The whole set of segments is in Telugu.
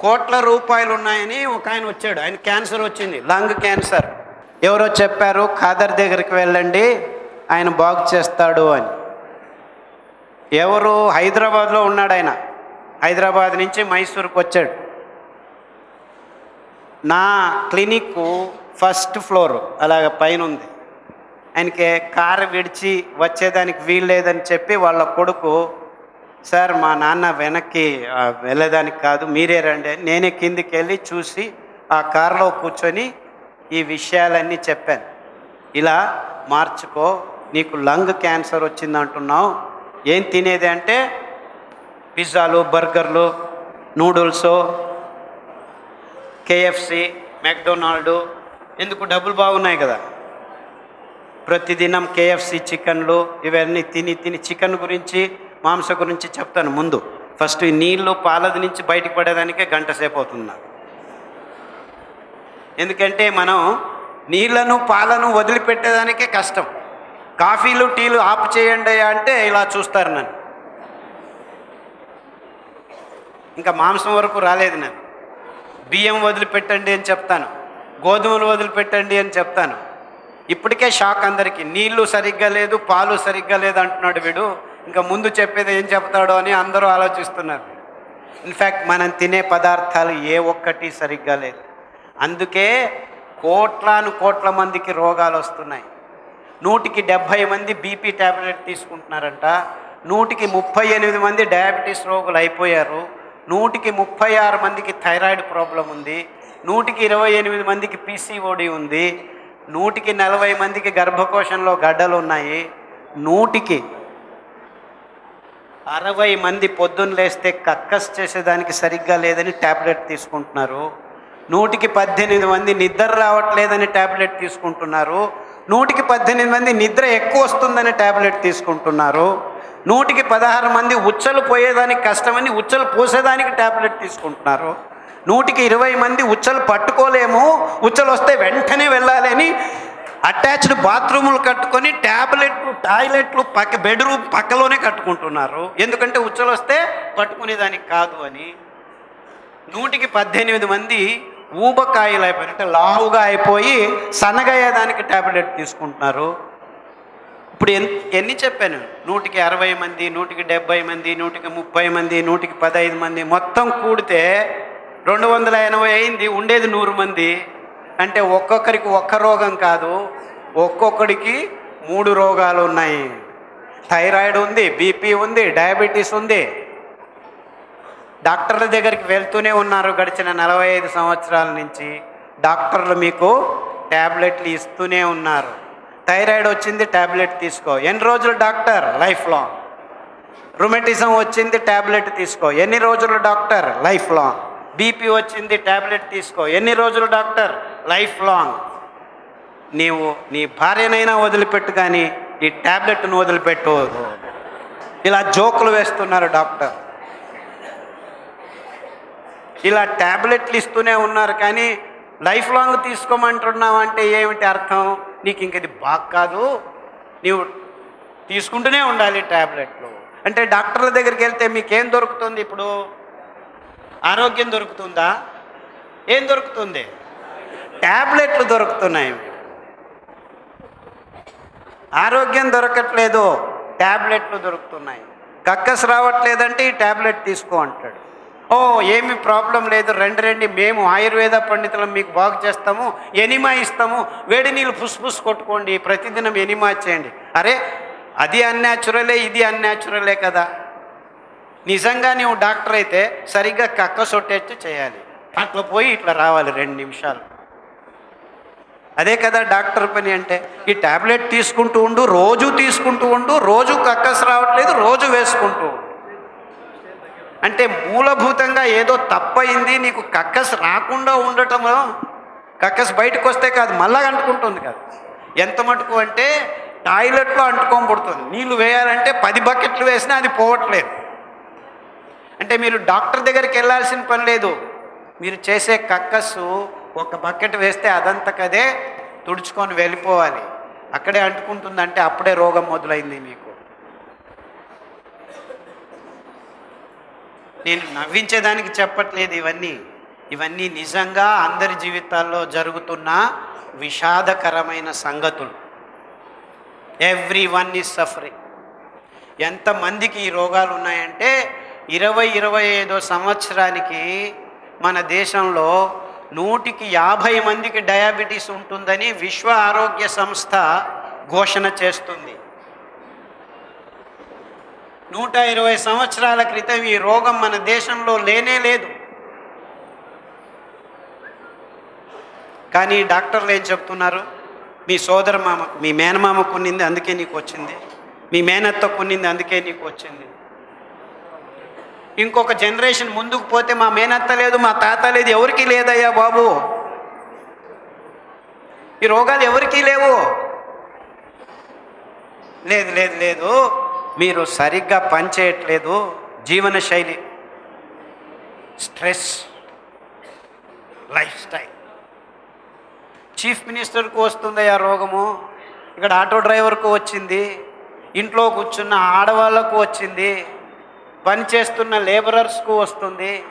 కోట్ల రూపాయలు ఉన్నాయని ఒక ఆయన వచ్చాడు. ఆయన క్యాన్సర్ వచ్చింది. Lung cancer. ఎవరో చెప్పారు ఖాదర్ దగ్గరికి వెళ్ళండి ఆయన బాగు చేస్తాడు అని. ఎవరు? హైదరాబాద్లో ఉన్నాడు ఆయన. హైదరాబాద్ నుంచి మైసూర్కి వచ్చాడు. నా క్లినిక్ ఫస్ట్ ఫ్లోర్ అలాగ పైన ఉంది. ఆయనకి కారు విడిచి వచ్చేదానికి వీలు లేదని చెప్పి వాళ్ళ కొడుకు సార్ మా నాన్న వెనక్కి వెళ్ళేదానికి కాదు. మీరే రండి. నేనే కిందికి వెళ్ళి చూసి ఆ కారులో కూర్చొని ఈ విషయాలన్నీ చెప్పాను. ఇలా మార్చుకో నీకు లంగ్ క్యాన్సర్ వచ్చింది అంటున్నావు. ఏం తినేది అంటే పిజ్జాలు బర్గర్లు నూడిల్స్ కేఎఫ్సి మెక్డొనాల్డ్. ఎందుకు? డబ్బులు బాగున్నాయి కదా. ప్రతిదినం కేఎఫ్సి చికెన్లు ఇవన్నీ తిని తిని చికెన్ గురించి మాంసం గురించి చెప్తాను ముందు. ఫస్ట్ నీళ్ళు పాలది నుంచి బయటకు పడేదానికే గంట సేపు అవుతుంది నాకు. ఎందుకంటే మనం నీళ్ళను పాలను వదిలిపెట్టేదానికే కష్టం. కాఫీలు టీలు ఆపు చేయండి అంటే ఇలా చూస్తారు నన్ను. ఇంకా మాంసం వరకు రాలేదు నేను బియ్యం వదిలిపెట్టండి అని చెప్తాను. గోధుమలు వదిలిపెట్టండి అని చెప్తాను. ఇప్పటికే షాక్ అందరికీ. నీళ్ళు సరిగ్గా లేదు పాలు సరిగ్గా లేదు అంటున్నాడు వీడు. ఇంకా ముందు చెప్పేది ఏం చెప్తాడో అని అందరూ ఆలోచిస్తున్నారు. ఇన్ఫ్యాక్ట్ మనం తినే పదార్థాలు ఏ ఒక్కటి సరిగ్గా లేదు. అందుకే కోట్లాను కోట్ల మందికి రోగాలు వస్తున్నాయి. నూటికి డెబ్భై మంది బీపీ ట్యాబ్లెట్ తీసుకుంటున్నారంట. నూటికి ముప్పై ఎనిమిది మంది డయాబెటీస్ రోగులు అయిపోయారు. నూటికి ముప్పై ఆరు మందికి థైరాయిడ్ ప్రాబ్లం ఉంది. నూటికి ఇరవై ఎనిమిది మందికి పీసీఓడి ఉంది. నూటికి నలభై మందికి గర్భకోశంలో గడ్డలు ఉన్నాయి. నూటికి అరవై మంది పొద్దున్న లేస్తే కక్కస్ చేసేదానికి సరిగ్గా లేదని ట్యాబ్లెట్ తీసుకుంటున్నారు. నూటికి పద్దెనిమిది మంది నిద్ర రావట్లేదని ట్యాబ్లెట్ తీసుకుంటున్నారు. నూటికి పద్దెనిమిది మంది నిద్ర ఎక్కువ వస్తుందని ట్యాబ్లెట్ తీసుకుంటున్నారు. నూటికి పదహారు మంది ఉచ్చలు పోయేదానికి కష్టమని ఉచ్చలు పోసేదానికి ట్యాబ్లెట్ తీసుకుంటున్నారు. నూటికి ఇరవై మంది ఉచ్చలు పట్టుకోలేము. ఉచ్చలు వస్తే వెంటనే వెళ్ళాలి అని అటాచ్డ్ బాత్రూములు కట్టుకొని ట్యాబ్లెట్లు టాయిలెట్లు పక్క బెడ్రూమ్ పక్కలోనే కట్టుకుంటున్నారు. ఎందుకంటే ఉచ్చలు వస్తే పట్టుకునేదానికి కాదు అని. నూటికి పద్దెనిమిది మంది ఊబకాయలు అయిపోయి అంటే లావుగా అయిపోయి సన్నగయ్యేదానికి ట్యాబ్లెట్ తీసుకుంటున్నారు. ఇప్పుడు ఎన్ ఎన్ని చెప్పాను? నూటికి అరవై మంది నూటికి డెబ్బై మంది నూటికి ముప్పై మంది నూటికి పదహైదు మంది మొత్తం కూడితే రెండు వందల ఎనభై అయింది ఉండేది నూరు మంది. అంటే ఒక్కొక్కరికి ఒక్క రోగం కాదు ఒక్కొక్కడికి మూడు రోగాలు ఉన్నాయి. థైరాయిడ్ ఉంది బీపీ ఉంది డయాబెటీస్ ఉంది. డాక్టర్ల దగ్గరికి వెళ్తూనే ఉన్నారు గడిచిన నలభై ఐదు సంవత్సరాల నుంచి. డాక్టర్లు మీకు ట్యాబ్లెట్లు ఇస్తూనే ఉన్నారు. థైరాయిడ్ వచ్చింది ట్యాబ్లెట్ తీసుకో. ఎన్ని రోజులు డాక్టర్? Life long. రుమెటిజం వచ్చింది ట్యాబ్లెట్ తీసుకో. ఎన్ని రోజులు డాక్టర్? Life long. బీపీ వచ్చింది ట్యాబ్లెట్ తీసుకో. ఎన్ని రోజులు డాక్టర్? లైఫ్ లాంగ్ నీవు నీ భార్యనైనా వదిలిపెట్టు కానీ ఈ ట్యాబ్లెట్ను వదిలిపెట్టు. ఇలా జోకులు వేస్తున్నారు డాక్టర్. ఇలా ట్యాబ్లెట్లు ఇస్తూనే ఉన్నారు కానీ లైఫ్ లాంగ్ తీసుకోమంటున్నావు అంటే ఏమిటి అర్థం? నీకు ఇంక ఇది బాగా కాదు. నీవు తీసుకుంటూనే ఉండాలి ట్యాబ్లెట్లు అంటే డాక్టర్ల దగ్గరికి వెళ్తే మీకేం దొరుకుతుంది ఇప్పుడు? ఆరోగ్యం దొరుకుతుందా? ఏం దొరుకుతుంది? ట్యాబ్లెట్లు దొరుకుతున్నాయి. ఆరోగ్యం దొరకట్లేదు ట్యాబ్లెట్లు దొరుకుతున్నాయి. కక్కస్ రావట్లేదంటే ఈ ట్యాబ్లెట్ తీసుకో అంటాడు. ఓ ఏమి ప్రాబ్లం లేదు రండి రండి మేము ఆయుర్వేద పండితులం మీకు బాగు చేస్తాము ఎనిమా ఇస్తాము వేడి నీళ్ళు పుస్ కొట్టుకోండి ప్రతిదినం ఎనిమా చేయండి. అరే అది అన్యాచురలే ఇది అన్యాచురలే కదా. నిజంగా నువ్వు డాక్టర్ అయితే సరిగ్గా కక్క సొట్టేట్టు చేయాలి. అట్లా పోయి ఇట్లా రావాలి రెండు నిమిషాలు. అదే కదా డాక్టర్ పని అంటే ఈ టాబ్లెట్ తీసుకుంటూ ఉండు రోజు తీసుకుంటూ ఉండు రోజు కక్కస్ రావట్లేదు రోజు వేసుకుంటూ ఉండు. అంటే మూలభూతంగా ఏదో తప్పయింది నీకు కక్కస్ రాకుండా ఉండటము కక్కస్ బయటకు వస్తే కాదు మళ్ళా అంటుకుంటుంది కదా. ఎంత మటుకు అంటే టాయిలెట్లో అంటుకోబడుతుంది నీళ్ళు వేయాలంటే పది బకెట్లు వేసినా అది పోవట్లేదు. అంటే మీరు డాక్టర్ దగ్గరికి వెళ్ళాల్సిన పని లేదు. మీరు చేసే కక్కస్సు ఒక బకెట్ వేస్తే అదంతకదే తుడుచుకొని వెళ్ళిపోవాలి. అక్కడే అంటుకుంటుందంటే అప్పుడే రోగం మొదలైంది మీకు. నేను నవ్వించేదానికి చెప్పట్లేదు ఇవన్నీ. ఇవన్నీ నిజంగా అందరి జీవితాల్లో జరుగుతున్న విషాదకరమైన సంగతులు. Everyone is suffering. ఎంతమందికి ఈ రోగాలు ఉన్నాయంటే ఇరవై ఇరవై ఐదో సంవత్సరానికి మన దేశంలో నూటికి యాభై మందికి డయాబెటీస్ ఉంటుందని విశ్వ ఆరోగ్య సంస్థ ఘోషణ చేస్తుంది. నూట ఇరవై సంవత్సరాల క్రితం ఈ రోగం మన దేశంలో లేనే లేదు. కానీ డాక్టర్లు ఏం చెప్తున్నారు? మీ సోదర మామ మీ మేనమామ కొన్నింది అందుకే నీకు వచ్చింది. మీ మేనత్త కొన్నింది అందుకే నీకు వచ్చింది. ఇంకొక జనరేషన్ ముందుకు పోతే మా మేనత్త లేదు మా తాత లేదు ఎవరికీ లేదయ్యా బాబు. ఈ రోగాలు ఎవరికీ లేవు. లేదు లేదు లేదు. మీరు సరిగ్గా పనిచేయట్లేదు. జీవన శైలి స్ట్రెస్ లైఫ్ స్టైల్ చీఫ్ మినిస్టర్కు వస్తుంది ఆ రోగము. ఇక్కడ ఆటో డ్రైవర్కు వచ్చింది. ఇంట్లో కూర్చున్న ఆడవాళ్ళకు వచ్చింది. పని చేస్తున్న లేబరర్స్కు వస్తుంది.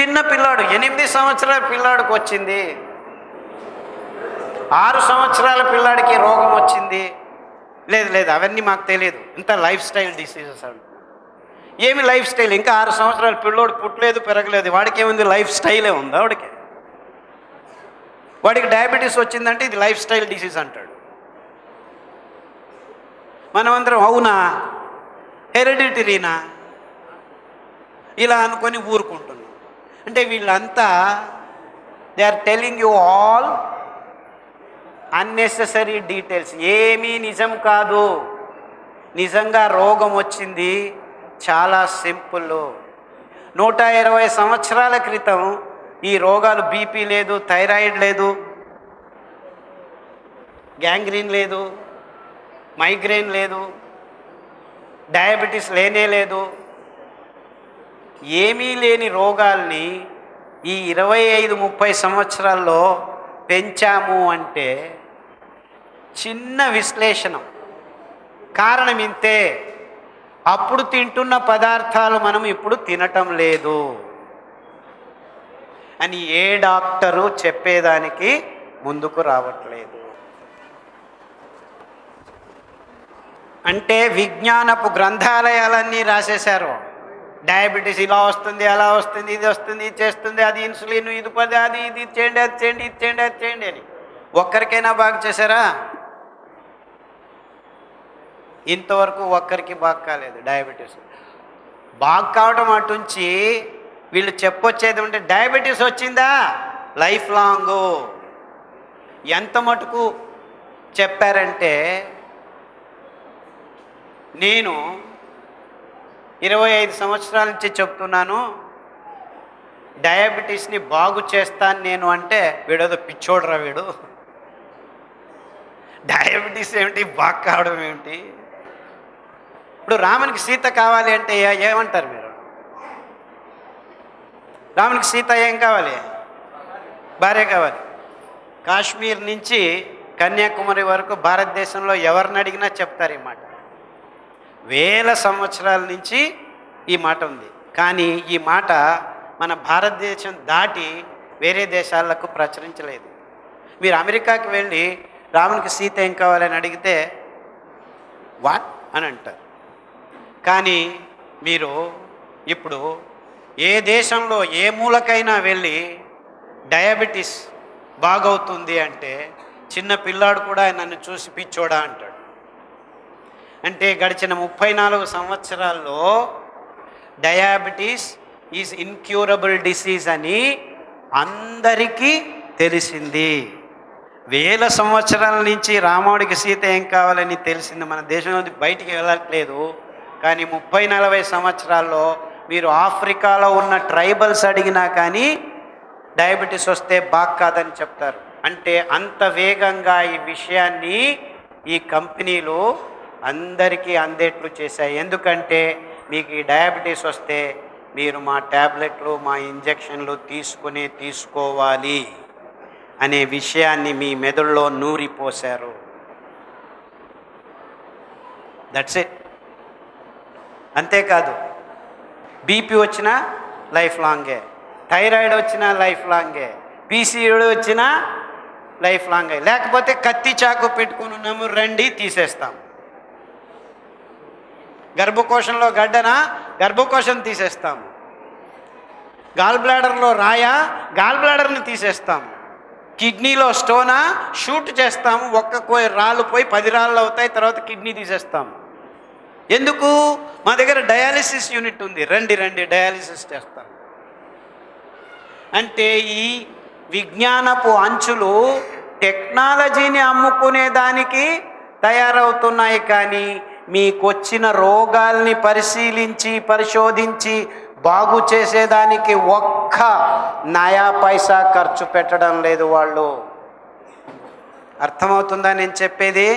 చిన్న పిల్లాడు ఎనిమిది సంవత్సరాల పిల్లాడికి వచ్చింది. ఆరు సంవత్సరాల పిల్లాడికి రోగం వచ్చింది. లేదు లేదు అవన్నీ మాకు తెలియదు. ఇంత లైఫ్ స్టైల్ డిసీజెస్ అండి. ఏమి లైఫ్ స్టైల్ ఇంకా ఆరు సంవత్సరాలు పిల్లోడు పుట్టలేదు పెరగలేదు. వాడికి ఏముంది లైఫ్ స్టైలే ఉందా వాడికి? వాడికి డయాబెటీస్ వచ్చిందంటే ఇది లైఫ్ స్టైల్ డిసీజ్ అంటాడు. మనమందరం అవునా? హెరిడిటరీనా ఇలా అనుకొని ఊరుకుంటున్నాం అంటే వీళ్ళంతా they are telling you all unnecessary details ఏమీ నిజం కాదు. నిజంగా రోగం వచ్చింది. చాలా సింపుల్. నూట ఇరవై సంవత్సరాల క్రితం ఈ రోగాలు బీపీ లేదు థైరాయిడ్ లేదు గ్యాంగ్రీన్ లేదు మైగ్రేన్ లేదు డయాబెటీస్ లేనే లేదు. ఏమీ లేని రోగాల్ని ఈ ఇరవై ఐదు ముప్పై సంవత్సరాల్లో పెంచాము అంటే చిన్న విశ్లేషణ. కారణం ఇంతే. అప్పుడు తింటున్న పదార్థాలు మనం ఇప్పుడు తినటం లేదు. అని ఏ డాక్టరు చెప్పేదానికి ముందుకు రావట్లేదు. అంటే విజ్ఞానపు గ్రంథాలయాలన్నీ రాసేశారు. డయాబెటీస్ ఇలా వస్తుంది అలా వస్తుంది ఇది వస్తుంది ఇది చేస్తుంది అది ఇన్సులిన్ ఇది పది అది ఇది ఇది చేయండి అది చేయండి ఇది చేయండి అది చేయండి అని. ఒక్కరికైనా బాగా చేశారా? ఇంతవరకు ఒక్కరికి బాగా కాలేదు డయాబెటీస్. బాగా కావడం అటుంచి వీళ్ళు చెప్పొచ్చేది ఉంటే డయాబెటీస్ వచ్చిందా? Life long. ఎంత మటుకు చెప్పారంటే నేను ఇరవై ఐదు సంవత్సరాల నుంచి చెప్తున్నాను డయాబెటీస్ని బాగు చేస్తాను నేను అంటే వీడేదో పిచ్చోడరా వీడు. డయాబెటీస్ ఏమిటి బాగు కావడం ఏమిటి? ఇప్పుడు రామునికి సీత కావాలి అంటే ఏమంటారు మీరు? రామునికి సీత ఏం కావాలి? భార్య కావాలి. కాశ్మీర్ నుంచి కన్యాకుమారి వరకు భారతదేశంలో ఎవరిని అడిగినా చెప్తారు ఈ మాట. వేల సంవత్సరాల నుంచి ఈ మాట ఉంది. కానీ ఈ మాట మన భారతదేశం దాటి వేరే దేశాలకు ప్రచురించలేదు. మీరు అమెరికాకి వెళ్ళి రామునికి సీత ఏం కావాలని అడిగితే వాట్? అని అంటారు. కానీ మీరు ఇప్పుడు ఏ దేశంలో ఏ మూలకైనా వెళ్ళి డయాబెటీస్ బాగవుతుంది అంటే చిన్న పిల్లాడు కూడా నన్ను చూసి పిచ్చోడా అంటాడు. అంటే గడిచిన ముప్పై నాలుగు సంవత్సరాల్లో డయాబెటీస్ ఈజ్ ఇన్క్యూరబుల్ డిసీజ్ అని అందరికీ తెలిసింది. వేల సంవత్సరాల నుంచి రాముడికి సీత ఏం కావాలని తెలిసింది మన దేశం బయటికి వెళ్ళట్లేదు. కానీ ముప్పై నలభై సంవత్సరాల్లో మీరు ఆఫ్రికాలో ఉన్న ట్రైబల్స్ అడిగినా కానీ డయాబెటీస్ వస్తే బాగా కాదని చెప్తారు. అంటే అంత వేగంగా ఈ విషయాన్ని ఈ కంపెనీలు అందరికీ అందేట్లు చేశాయి. ఎందుకంటే మీకు ఈ డయాబెటీస్ వస్తే మీరు మా ట్యాబ్లెట్లు మా ఇంజెక్షన్లు తీసుకునే తీసుకోవాలి అనే విషయాన్ని మీ మెదడులో నూరిపోశారు. దట్స్ ఇట్ అంతేకాదు బీపీ వచ్చినా లైఫ్ లాంగే థైరాయిడ్ వచ్చినా లైఫ్ లాంగే పీసీఓడి వచ్చినా లైఫ్ లాంగే లేకపోతే కత్తి చాకు పెట్టుకుని ఉన్నాము రండి తీసేస్తాం. గర్భకోశంలో గడ్డన? గర్భకోశం తీసేస్తాము గాల్ బ్లాడర్లో రాయా? గాల్ బ్లాడర్ని తీసేస్తాము కిడ్నీలో స్టోనా? షూట్ చేస్తాము ఒక్క కోయి రాళ్ళు పోయి పది రాళ్ళు అవుతాయి తర్వాత కిడ్నీ తీసేస్తాము ఎందుకు? మా దగ్గర డయాలిసిస్ యూనిట్ ఉంది. రండి రండి డయాలిసిస్ చేస్తాం. అంటే ఈ విజ్ఞానపు అంచులు టెక్నాలజీని అమ్ముకునే దానికి తయారవుతున్నాయి కానీ మీకొచ్చిన రోగాల్ని పరిశీలించి పరిశోధించి బాగు చేసేదానికి ఒక్క నయా పైసా ఖర్చు పెట్టడం లేదు వాళ్ళు. అర్థమవుతుందా నేను చెప్పేది?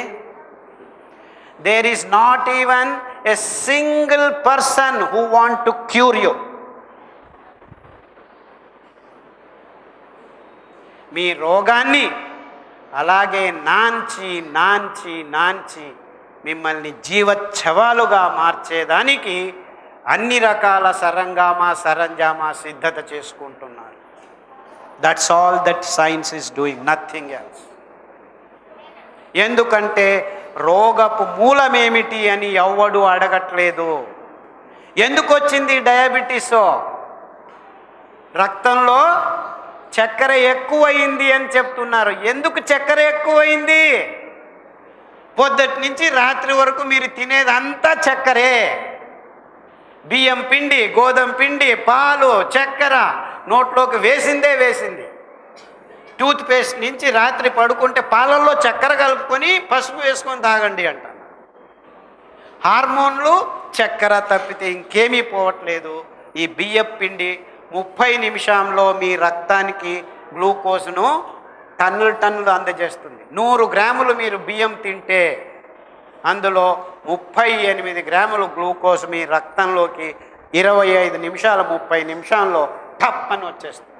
There is not even a single person who want to cure you మీ రోగాన్ని అలాగే నాంచి నాంచి నాంచి మిమ్మల్ని జీవచ్ఛవాలుగా మార్చేదానికి అన్ని రకాల సరంగామా సరంజామా సిద్ధత చేసుకుంటున్నారు. That's all that science is doing nothing else ఎందుకంటే రోగపు మూలమేమిటి అని ఎవ్వడు అడగట్లేదు. ఎందుకు వచ్చింది డయాబెటీస్? రక్తంలో చక్కెర ఎక్కువయింది అని చెప్తున్నారు. ఎందుకు చక్కెర ఎక్కువైంది? పొద్దుటి నుంచి రాత్రి వరకు మీరు తినేదంతా చక్కెరే. బియ్యం పిండి గోధుమ పిండి పాలు చక్కెర నోట్లోకి వేసిందే వేసింది. టూత్ పేస్ట్ నుంచి రాత్రి పడుకుంటే పాలల్లో చక్కెర కలుపుకొని పసుపు వేసుకొని తాగండి అంట. హార్మోన్లు చక్కెర తప్పితే ఇంకేమీ పోవట్లేదు. ఈ బియ్యం పిండి ముప్పై నిమిషంలో మీ రక్తానికి గ్లూకోజ్ను టన్నులు టన్నులు అందజేస్తుంది. నూరు గ్రాములు మీరు బియ్యం తింటే అందులో ముప్పై ఎనిమిది గ్రాములు గ్లూకోజ్ మీ రక్తంలోకి ఇరవై ఐదు నిమిషాల ముప్పై నిమిషాల్లో టప్ అని వచ్చేస్తుంది.